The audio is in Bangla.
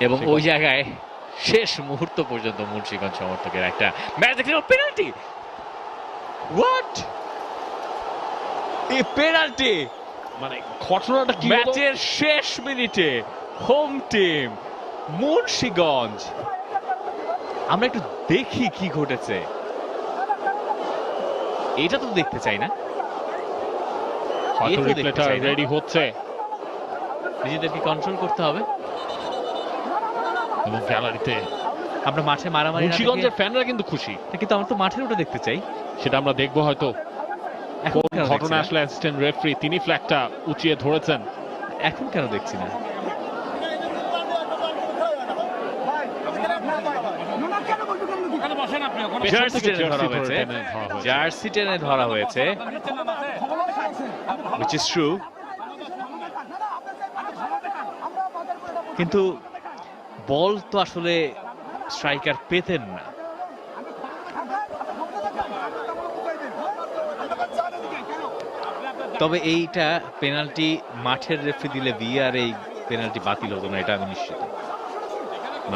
এবং ওই জায়গায় শেষ মুহূর্ত পর্যন্ত মুন্সিগঞ্জ সমর্থকের একটা ম্যাচ দেখছিল পেনাল্টি হোয়াট এই পেনাল্টি মানে ঘটনাটা কি ম্যাচের শেষ মিনিটে হোম টিম মুন্সিগঞ্জ। আমরা একটু দেখি কি ঘটেছে। এটা তো দেখতে চাই না। রেডি হচ্ছে। নিজেদেরকে কন্ট্রোল করতে হবে। এবং গ্যালারিতে আমরা মাঠে মারামারি মুন্সিগঞ্জের ফ্যানরা কিন্তু খুশি। কিন্তু আমরা তো মাঠের ওটা দেখতে চাই। সেটা আমরা দেখব হয়তো। ঘটনা আসলে অ্যাসিস্ট্যান্ট রেফারি তিনি ফ্ল্যাগটা উঁচিয়ে ধরেছেন। এখন কেন দেখছি না? জার্সি টেনে ধরা হয়েছে। কিন্তু বল তো আসলে স্ট্রাইকার পেতেন না। তবে এইটা পেনাল্টি মাঠের রেফি দিলে ভিআর এই পেনাল্টি বাতিল হতো না, এটা আমি নিশ্চিত।